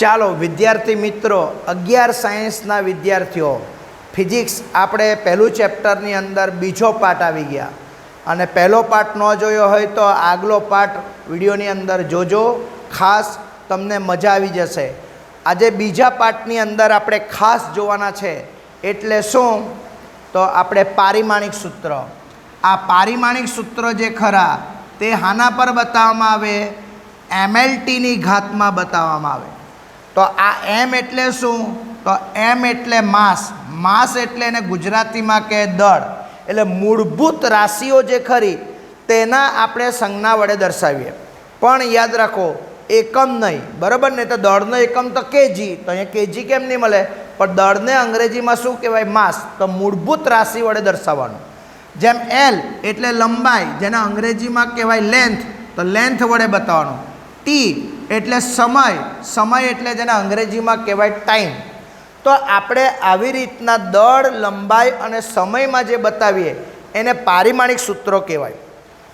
ચાલો વિદ્યાર્થી મિત્રો, અગિયાર સાયન્સના વિદ્યાર્થીઓ, ફિઝિક્સ આપણે પહેલું ચેપ્ટરની અંદર બીજો પાર્ટ આવી ગયા. અને પહેલો પાર્ટ ન જોયો હોય તો આગલો પાર્ટ વિડીયોની અંદર જોજો. ખાસ તમને મજા આવી જશે. આજે બીજા પાર્ટની અંદર આપણે ખાસ જોવાના છે. એટલે શું? તો આપણે પારિમાણિક સૂત્ર. આ પારિમાણિક સૂત્ર જે ખરા, તે હાના પર બતાવવામાં આવે એમએલટીની ઘાતમાં બતાવવામાં આવે. તો આ એમ એટલે શું? તો એમ એટલે માસ. માસ એટલે એને ગુજરાતીમાં કહે દળ. એટલે મૂળભૂત રાશિઓ જે ખરી, તેના આપણે સંજ્ઞા વડે દર્શાવીએ. પણ યાદ રાખો, એકમ નહીં. બરાબર? ને તો દળનો એકમ તો કેજી. તો અહીંયા કેજી કેમ નહીં મળે? પણ દળને અંગ્રેજીમાં શું કહેવાય? માસ. તો મૂળભૂત રાશિ વડે દર્શાવવાનું. જેમ એલ એટલે લંબાઈ, જેને અંગ્રેજીમાં કહેવાય લેન્થ તો લેન્થ વડે બતાવવાનું. ટી એટલે સમય સમય એટલે જેને અંગ્રેજીમાં કહેવાય ટાઈમ તો આપણે આવી રીતના દળ, લંબાઈ અને સમયમાં જે બતાવીએ, એને પારિમાણિક સૂત્રો કહેવાય.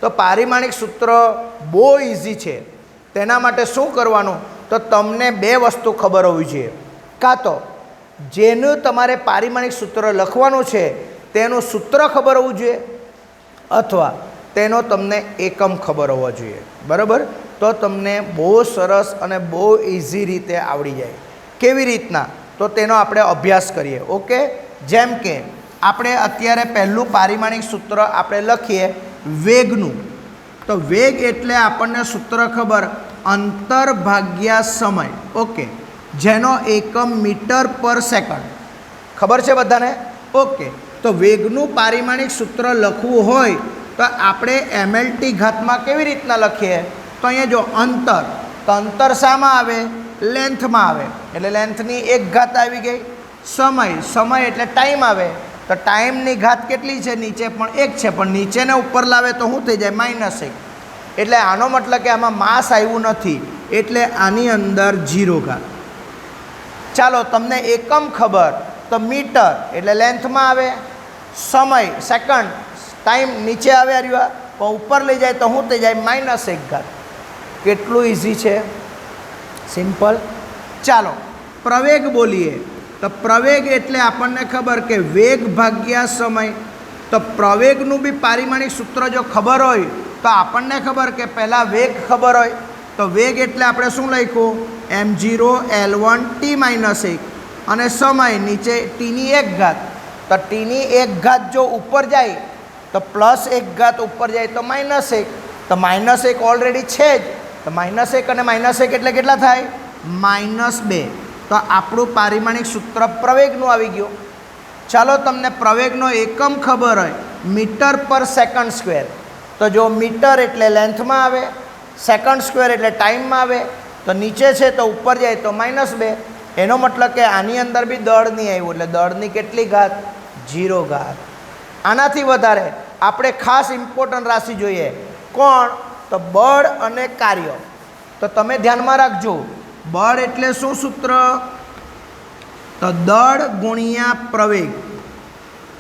તો પારિમાણિક સૂત્ર બહુ ઇઝી છે. તેના માટે શું કરવાનું? તો તમને બે વસ્તુ ખબર હોવી જોઈએ. કાં તો જેનું તમારે પારિમાણિક સૂત્ર લખવાનું છે, તેનું સૂત્ર ખબર હોવું જોઈએ, અથવા તેનો તમને એકમ ખબર હોવો જોઈએ. બરાબર? તો તમને બહુ સરસ અને બહુ ઇઝી રીતે આવડી જાય. કેવી રીતના? તો તેનો આપણે અભ્યાસ કરીએ, ઓકે? જેમ કે, આપણે અત્યારે પહેલું પારિમાણિક સૂત્ર આપણે લખીએ વેગનું. તો વેગ એટલે આપણને સૂત્ર ખબર? અંતર ભાગ્યા સમય, ઓકે? જેનો એકમ મીટર પર સેકન્ડ. ખબર છે બધાને? ઓકે. તો વેગનું પારિમાણિક સૂત્ર લખવું હોય તો આપણે એમએલટી ઘાતમાં કેવી રીતના લખીએ? તો અહીંયા જો અંતર, તો અંતર શામાં આવે? લેન્થમાં આવે. એટલે લેન્થની એક ઘાત આવી ગઈ. સમય સમય એટલે ટાઈમ આવે. તો ટાઈમની ઘાત કેટલી છે? નીચે પણ એક છે. પણ નીચેને ઉપર લાવે તો શું થઈ જાય? માઇનસ એક. એટલે આનો મતલબ કે આમાં માસ આવ્યું નથી. એટલે આની અંદર જીરો ઘાત. ચાલો, તમને એકમ ખબર. તો મીટર એટલે લેન્થમાં આવે. સમય સેકન્ડ ટાઈમ નીચે આવે રહ્યું પણ ઉપર લઈ જાય તો શું થઈ જાય? માઇનસ એક ઘાત. કેટલું ઇઝી છે? સિમ્પલ ચાલો, પ્રવેગ બોલીએ. તો પ્રવેગ એટલે આપણને ખબર કે વેગ ભાગ્યા સમય. તો પ્રવેગનું બી પારિમાણિક સૂત્ર જો ખબર હોય, તો આપણને ખબર કે પહેલાં વેગ ખબર હોય. તો વેગ એટલે આપણે શું લખ્યું? M zero L one T minus એક. અને સમય નીચે ટીની એક ઘાત. તો ટીની એક ઘાત જો ઉપર જાય, તો પ્લસ એક ઘાત ઉપર જાય તો માઇનસ એક. તો માઇનસ એક ઓલરેડી છે જ. તો માઇનસ એક અને માઇનસ એક એટલે કેટલા થાય? માઇનસ બે. તો આપણું પારિમાણિક સૂત્ર પ્રવેગનું આવી ગયું. ચાલો તમને પ્રવેગનો એકમ ખબર હોય. મીટર પર સેકન્ડ સ્ક્વેર તો જો મીટર એટલે લેન્થમાં આવે સેકન્ડ સ્ક્વેર એટલે ટાઈમમાં આવે, તો નીચે છે તો ઉપર જાય તો માઇનસ બે. એનો મતલબ કે આની અંદર બી દળ નહીં આવ્યું એટલે દળની કેટલી ઘાત? જીરો ઘાત. આનાથી વધારે આપણે ખાસ ઇમ્પોર્ટન્ટ રાશિ જોઈએ. કોણ? તો બળ અને કાર્ય. તો તમે ધ્યાનમાં રાખજો. બળ એટલે શું સૂત્ર? તો દળ ગુણ્યા પ્રવેગ.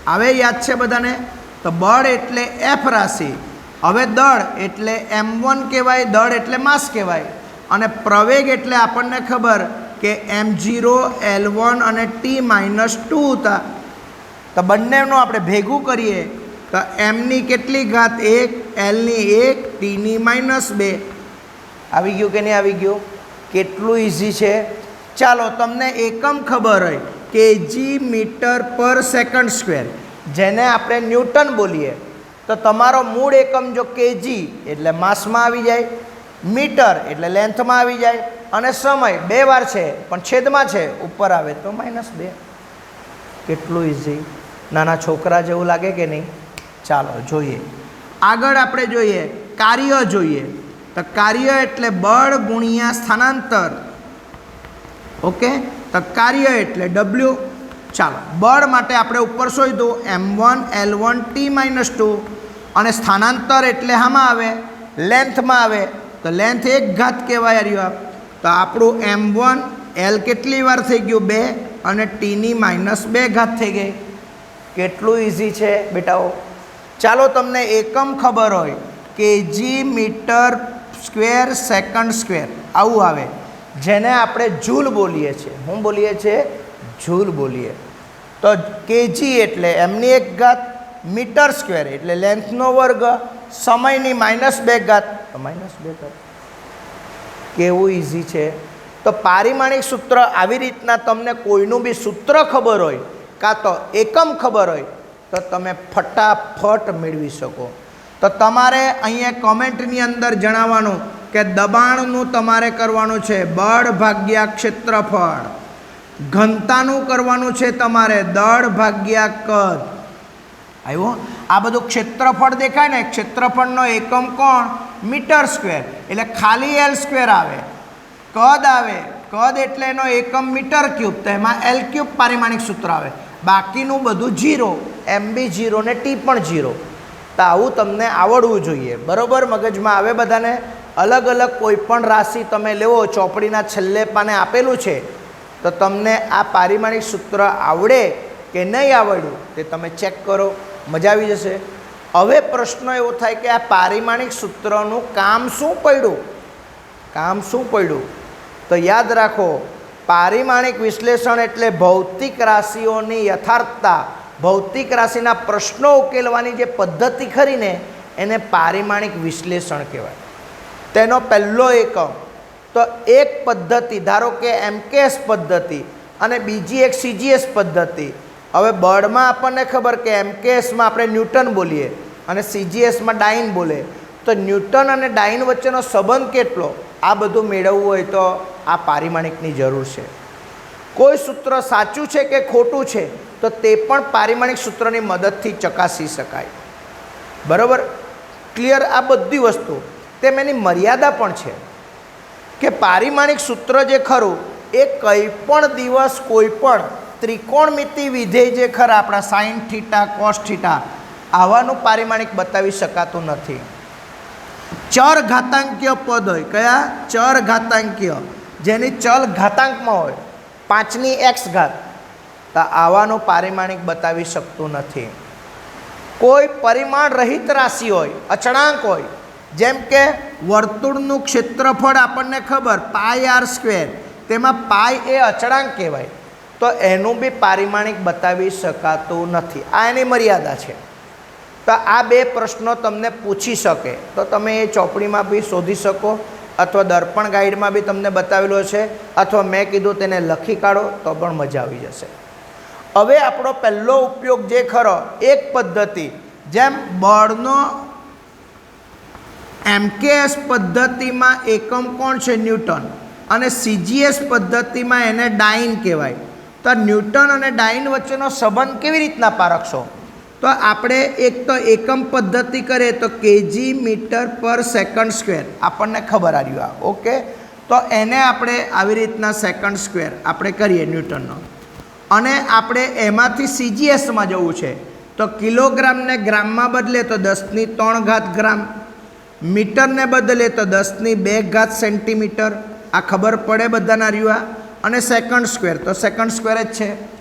હવે યાદ છે બધાને? તો બળ એટલે એફ રાશિ. હવે દળ એટલે એમ વન કહેવાય, દળ એટલે માસ કહેવાય. અને પ્રવેગ એટલે આપણને ખબર કે એમ જીરો એલ વન અને ટી માઇનસ ટુ હતા. તો બંનેનું આપણે ભેગું કરીએ. તો એમની કેટલી ઘાત એક, એલની એક, ટીની માઇનસ બે. આવી ગયું કે નહીં આવી ગયું? કેટલું ઇઝી છે? ચાલો, તમને એકમ ખબર હોય, kg metre per second square. જેને આપણે ન્યૂટન બોલીએ. તો તમારો મૂળ એકમ જો કેજી, એટલે માસમાં આવી જાય. મીટર, એટલે લેન્થમાં આવી જાય. અને સમય, બે વાર છે, પણ છેદમાં છે, ઉપર આવે તો માઇનસ બે. કેટલું ઇઝી નાના છોકરા જેવું લાગે કે નહીં? ચાલો જોઈએ. આગળ આપણે જોઈએ, કાર્ય જોઈએ. તો કાર્ય એટલે બળ ગુણ્યા સ્થાનાંતર. ઓકે? તો કાર્ય એટલે ડબલ્યુ ચાલો, બળ માટે આપણે ઉપર શોધ્યું M one L one T minus two અને સ્થાનાંતર એટલે આમાં આવે? લેન્થમાં આવે. તો લેન્થ એક ઘાત કહેવાય રહ્યો. તો આપણું એમ વન એલ કેટલી વાર થઈ ગયું? બે. અને ટીની માઇનસ બે ઘાત થઈ ગઈ. કેટલું ઇઝી છે બેટાઓ? ચાલો તમને એકમ ખબર હોય kg metre square second square આવું આવે. જેને આપણે જૂલ બોલીએ છીએ. શું બોલીએ છીએ જૂલ બોલીએ. તો કેજી એટલે એમની એક ઘાત મીટર સ્ક્વેર એટલે લેન્થનો વર્ગ, સમયની માઇનસ બે ઘાત. માઇનસ બે ઘાત. કેવું ઇઝી છે? તો પારિમાણિક સૂત્ર આવી રીતના તમને કોઈનું બી સૂત્ર ખબર હોય, કાં તો એકમ ખબર હોય તો તમે ફટાફટ મેળવી શકો. તો તમારે અહીંયા કોમેન્ટની અંદર જણાવવાનું કે દબાણનું તમારે કરવાનું છે બળ ભાગ્યા ક્ષેત્રફળ ઘનતાનું કરવાનું છે તમારે દળ ભાગ્યા કદ આવ્યો આ બધું ક્ષેત્રફળ દેખાય ને? ક્ષેત્રફળનો એકમ કોણ? Metre square. એટલે ખાલી એલ સ્ક્વેર આવે. કદ આવે. કદ એટલે એનો એકમ મીટર ક્યુબ. તો એમાં એલ ક્યુબ પારિમાણિક સૂત્ર આવે. બાકીનું બધું જીરો, એમ બી જીરો ને ટી પણ જીરો. તો આવું તમને આવડવું જોઈએ. બરોબર? મગજમાં આવે બધાને? અલગ અલગ કોઈ પણ રાશિ તમે લેવો, ચોપડીના છેલ્લે પાને આપેલું છે, તો તમને આ પારિમાણિક સૂત્ર આવડે કે નહીં આવડ્યું તે તમે ચેક કરો. મજા આવી જશે. હવે પ્રશ્ન એવો થાય કે આ પારિમાણિક સૂત્રનું કામ શું પડ્યું? કામ શું પડ્યું? તો યાદ રાખો પારિમાણિક વિશ્લેષણ એટલે ભૌતિક રાશિઓની યથાર્થતા, ભૌતિક રાશિના પ્રશ્નો ઉકેલવાની જે પદ્ધતિ ખરીને એને પારિમાણિક વિશ્લેષણ કહેવાય. તેનો પહેલો એકમ, તો એક પદ્ધતિ, ધારો કે એમકેએસ પદ્ધતિ અને બીજી એક સીજીએસ પદ્ધતિ. હવે બળમાં આપણને ખબર કે એમકેએસમાં આપણે ન્યૂટન બોલીએ અને સીજીએસમાં ડાઇન બોલે. તો ન્યૂટન અને ડાઇન વચ્ચેનો સંબંધ કેટલો? આ બધું મેળવવું હોય તો આ પારિમાણિકની જરૂર છે. કોઈ સૂત્ર સાચું છે કે ખોટું છે, તો તે પણ પારિમાણિક સૂત્રની મદદથી ચકાસી શકાય. બરાબર? ક્લિયર આ બધી વસ્તુ. તેમ એની મર્યાદા પણ છે કે પારિમાણિક સૂત્ર જે ખરું, એ કંઈ પણ દિવસ કોઈ પણ ત્રિકોણમિતિ વિધેય જે ખરા, આપણા સાઇન થીટા, કોસ થીટા, આવાનું પારિમાણિક બતાવી શકાતું નથી. ચર ઘાતાંકીય પદ હોય. કયા? ચર ઘાતાંકીય. જેની ચલ ઘાતાંકમાં હોય, પાંચની એક્સ ઘાત, તો આવાનું પારિમાણિક બતાવી શકતું નથી. કોઈ પરિમાણ રહિત રાશિ હોય, અચળાંક હોય, જેમ કે વર્તુળનું ક્ષેત્રફળ આપણને ખબર પાય આર સ્ક્વેર, તેમાં પાય એ અચળાંક કહેવાય, તો એનું બી પારિમાણિક બતાવી શકાતું નથી. આ એની મર્યાદા છે. તો આ બે પ્રશ્નો તમને પૂછી શકે. તો તમે એ ચોપડીમાં બી શોધી શકો. અથવા દર્પણ ગાઈડમાં બી તમને બતાવેલો છે, અથવા મેં કીધું તેને લખી કાઢો, તો પણ મજા આવી જશે. હવે આપણો પહેલો ઉપયોગ જે ખરો, એક પદ્ધતિ, જેમ બળનો એમકેએસ પદ્ધતિમાં એકમ કોણ છે? ન્યૂટન. અને સીજીએસ પદ્ધતિમાં એને ડાઇન કહેવાય. તો ન્યૂટન અને ડાઇન વચ્ચેનો સંબંધ કેવી રીતના પારખશો? તો આપણે એક તો એકમ પદ્ધતિ કરીએ તો kg metre per second square. આપણને ખબર આવ્યું આ. ઓકે? તો એને આપણે આવી રીતના સેકન્ડ સ્ક્વેર આપણે કરીએ ન્યૂટનનો. અને આપણે એમાંથી સીજીએસમાં જવું છે. તો કિલોગ્રામને ગ્રામમાં બદલે તો દસની ત્રણ ઘાત ગ્રામ. મીટરને બદલે તો દસની બે ઘાત સેન્ટીમીટર. આ ખબર પડે બધાના રહ્યું આ? અને સેકન્ડ સ્ક્વેર. તો સેકન્ડ સ્ક્વેર જ છે.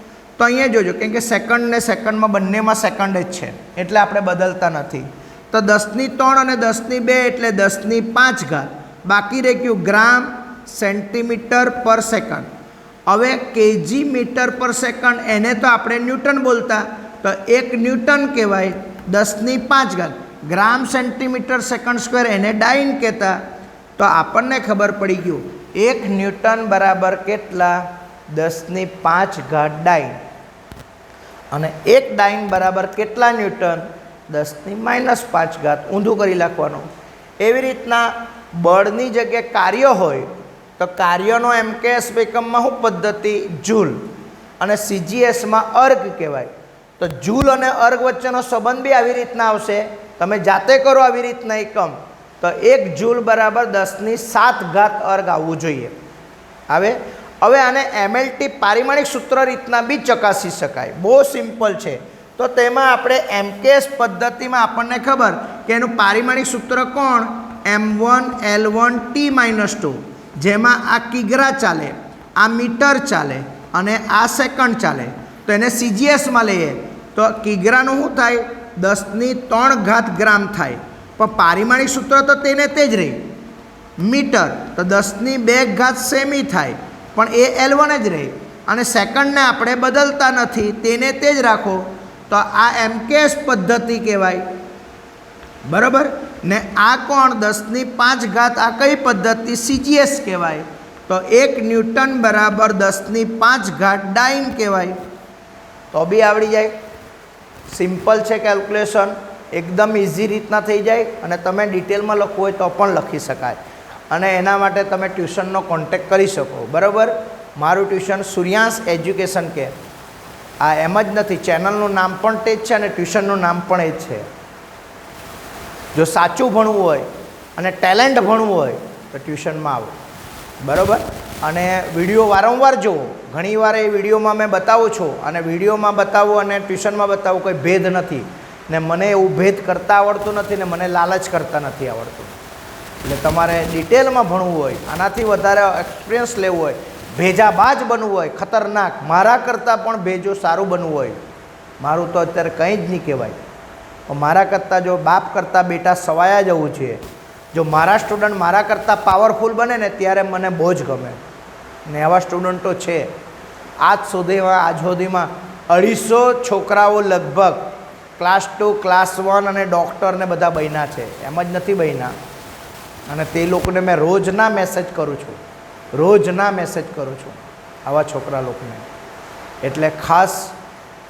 તો અહીંયા જોજો, કેમ કે સેકન્ડ ને સેકન્ડમાં બંનેમાં સેકન્ડ જ છે, એટલે આપણે બદલતા નથી. તો દસની ત્રણ અને દસની બે એટલે દસની પાંચ ઘાત. બાકી રહી ગ્રામ સેન્ટીમીટર પર સેકન્ડ. હવે કેજી મીટર પર સેકન્ડ, એને તો આપણે ન્યૂટન બોલતા. તો એક ન્યૂટન કહેવાય દસની પાંચ ઘાત. ગ્રામ સેન્ટીમીટર સેકન્ડ સ્ક્વેર એને ડાઇન કહેતા. તો આપણને ખબર પડી ગયું, એક ન્યૂટન બરાબર કેટલા? દસની પાંચ ઘાત ડાઇન. અને એક ડાઈન બરાબર કેટલા ન્યૂટન? દસની માઇનસ પાંચ ઘાત ઊંધું કરી નાખવાનું એવી રીતના બળની જગ્યાએ કાર્ય હોય તો કાર્યનો એમ કે એસ એકમમાં શું પદ્ધતિ? જૂલ. અને સીજીએસમાં અર્ગ કહેવાય. તો જૂલ અને અર્ગ વચ્ચેનો સંબંધ બી આવી રીતના આવશે. તમે જાતે કરો આવી રીતના એકમ. તો એક જૂલ બરાબર દસની સાત ઘાત અર્ગ આવવું જોઈએ. આવે હવે આને એમએલટી પારિમાણિક સૂત્ર રીતના બી ચકાસી શકાય. બહુ સિમ્પલ છે. તો તેમાં આપણે એમકેએસ પદ્ધતિમાં આપણને ખબર કે એનું પારિમાણિક સૂત્ર કોણ? M one L one T minus two જેમાં આ કિગ્રા ચાલે, આ મીટર ચાલે અને આ સેકન્ડ ચાલે. તો એને સીજીએસમાં લઈએ. તો કિગ્રાનું શું થાય? દસની ત્રણ ઘાત ગ્રામ થાય. પણ પારિમાણિક સૂત્ર તો તેને તે જ રહી. મીટર. તો દસની બે ઘાત સેમી થાય. પણ એ એલ વન જ રહે. અને સેકન્ડને આપણે બદલતા નથી, તેને તે જ રાખો. તો આ એમકેએસ પદ્ધતિ કહેવાય. બરાબર? ને આ કોણ? દસની પાંચ ઘાત આ કઈ પદ્ધતિ? સીજીએસ કહેવાય. તો એક ન્યૂટન બરાબર દસની પાંચ ઘાત ડાઇન કહેવાય. તો બી આવડી જાય. સિમ્પલ છે કેલ્ક્યુલેશન. એકદમ ઇઝી રીતના થઈ જાય. અને તમે ડિટેલમાં લખવું હોય તો પણ લખી શકાય. અને એના માટે તમે ટ્યુશનનો કોન્ટેક કરી શકો. બરાબર? મારું ટ્યુશન સૂર્યાંશ એજ્યુકેશન કે. આ એમ જ નથી, ચેનલનું નામ પણ તે જ છે અને ટ્યુશનનું નામ પણ એ જ છે. જો સાચું ભણવું હોય અને ટેલેન્ટ ભણવું હોય, તો ટ્યુશનમાં આવો. બરાબર? અને વીડિયો વારંવાર જુઓ ઘણીવાર એ વિડીયોમાં મેં બતાવું છું અને વિડીયોમાં બતાવું અને ટ્યુશનમાં બતાવું કોઈ ભેદ નથી. ને મને એવું ભેદ કરતાં આવડતું નથી ને મને લાલચ કરતાં નથી આવડતું. એટલે તમારે ડિટેલમાં ભણવું હોય, આનાથી વધારે એક્સપિરિયન્સ લેવું હોય, ભેજાબાજ બનવું હોય, ખતરનાક, મારા કરતાં પણ ભેજો સારું બનવું હોય. મારું તો અત્યારે કંઈ જ નહીં કહેવાય. મારા કરતાં જો બાપ કરતાં બેટા સવાયા જવું છે. જો મારા સ્ટુડન્ટ મારા કરતાં પાવરફુલ બને ને, ત્યારે મને બહુ જ ગમે. ને એવા સ્ટુડન્ટો છે. આજ સુધીમાં આજ સુધીમાં અઢીસો છોકરાઓ લગભગ ક્લાસ ટુ ક્લાસ વન અને ડૉક્ટરને બધા બન્યા છે. એમ જ નથી બન્યા. અને તે લોકોને મેં રોજના મેસેજ કરું છું. રોજના મેસેજ કરું છું આવા છોકરા લોકોને. એટલે ખાસ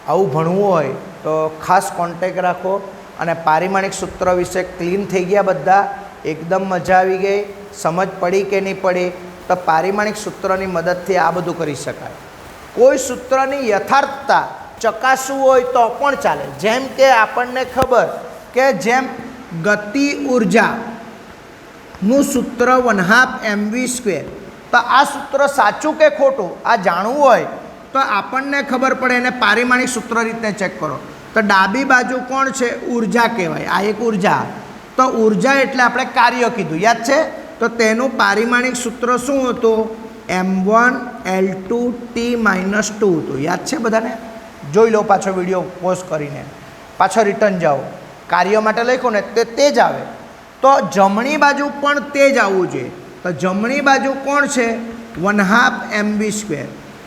આવું ભણવું હોય તો ખાસ કોન્ટેક રાખો અને પારિમાણિક સૂત્ર વિશે ક્લીન થઈ ગયા બધા, એકદમ મજા આવી ગઈ, સમજ પડી કે નહીં પડી, તો પારિમાણિક સૂત્રની મદદથી આ બધું કરી શકાય. કોઈ સૂત્રની યથાર્થતા ચકાસવું હોય તો પણ ચાલે. જેમ કે આપણને ખબર કે જેમ ગતિ ઊર્જા નું સૂત્ર one half M V square. તો આ સૂત્ર સાચું કે ખોટું? આ જાણવું હોય તો આપણને ખબર પડે એને પારિમાણિક સૂત્ર રીતે ચેક કરો. તો ડાબી બાજુ કોણ છે? ઊર્જા કહેવાય. આ એક ઊર્જા. તો ઊર્જા એટલે આપણે કાર્ય કીધું. યાદ છે? તો તેનું પારિમાણિક સૂત્ર શું હતું? M one, L two, T minus two હતું. યાદ છે બધાને? જોઈ લો પાછો વીડિયો પોઝ કરીને. પાછો રિટર્ન જાઓ. કાર્ય માટે લખો ને તે તે જ આવે. તો જમણી બાજુ પણ તે જ આવવું જોઈએ. તો જમણી બાજુ કોણ છે? One half M B square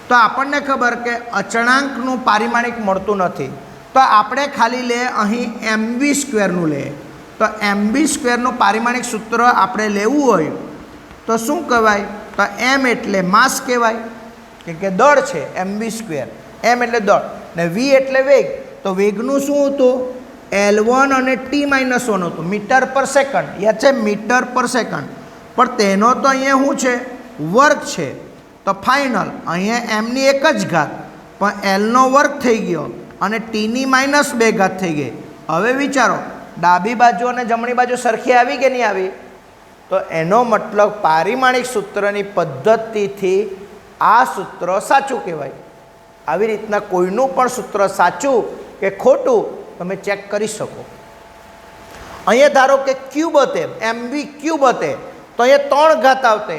તો આપણને ખબર કે અચળાંકનું પારિમાણિક મળતું નથી. તો આપણે ખાલી લે, અહીં એમ બી સ્ક્વેરનું લે. તો એમ બી સ્ક્વેરનું પારિમાણિક સૂત્ર આપણે લેવું હોય, તો શું કહેવાય? તો એમ એટલે માસ કહેવાય. કેમ કે દળ છે એમ બી સ્ક્વેર એમ એટલે દળ. ને વી એટલે વેગ. તો વેગનું શું હતું? એલ વન અને ટી માઇનસ વન હતું. મીટર પર સેકન્ડ યાદ છે મીટર પર સેકન્ડ પણ તેનો તો અહીંયા શું છે? વર્ક છે. તો ફાઇનલ અહીંયા એમની એક જ ઘાત. પણ એલનો વર્ક થઈ ગયો. અને ટીની માઇનસ બે ઘાત થઈ ગઈ. હવે વિચારો, ડાબી બાજુ અને જમણી બાજુ સરખી આવી કે નહીં આવી? તો એનો મતલબ પારિમાણિક સૂત્રની પદ્ધતિથી આ સૂત્ર સાચું કહેવાય. આવી રીતના કોઈનું પણ સૂત્ર સાચું કે ખોટું તમે ચેક કરી શકો. અહીંયા ધારો કે ક્યુબ હતે, એમ બી ક્યુબ હતે, તો અહીંયા ત્રણ ઘાત આવતે.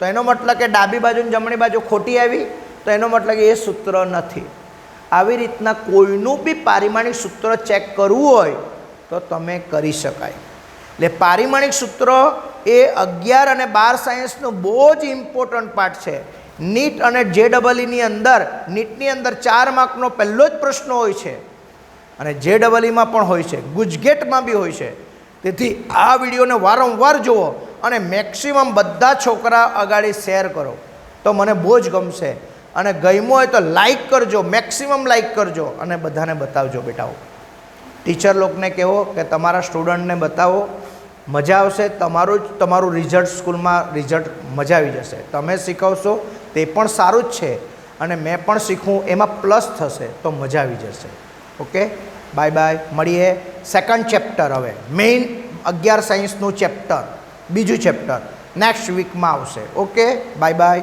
તો એનો મતલબ કે ડાબી બાજુ જમણી બાજુ ખોટી આવી, તો એનો મતલબ કે એ સૂત્ર નથી. આવી રીતના કોઈનું બી પારિમાણિક સૂત્ર ચેક કરવું હોય, તો તમે કરી શકાય. એટલે પારિમાણિક સૂત્ર એ અગિયાર અને બાર સાયન્સનું બહુ જ ઇમ્પોર્ટન્ટ પાર્ટ છે. નીટ અને જે ડબલઈની અંદર, નીટની અંદર ચાર માર્કનો પહેલો જ પ્રશ્ન હોય છે. અને જે ડબલઈમાં પણ હોય છે ગુજગેટમાં બી હોય છે. તેથી આ વિડીયોને વારંવાર જુઓ અને મેક્સિમમ બધા છોકરા અગાડી શેર કરો. તો મને બહુ જ ગમશે. અને ગમ્યો હોય તો લાઈક કરજો, મેક્સિમમ લાઈક કરજો અને બધાને બતાવજો બેટાઓ. ટીચર લોકોને કહેવો કે તમારા સ્ટુડન્ટને બતાવો, મજા આવશે, તમારું જ, તમારું રિઝલ્ટ સ્કૂલમાં રિઝલ્ટ મજા આવી જશે. તમે શીખવશો તે પણ સારું જ છે. અને મેં પણ શીખવું, એમાં પ્લસ થશે તો મજા આવી જશે. ઓકે? બાય બાય મળીએ સેકન્ડ ચેપ્ટર હવે. મેઇન અગિયાર સાયન્સનું ચેપ્ટર બીજું ચેપ્ટર નેક્સ્ટ વીકમાં આવશે. ઓકે? Bye by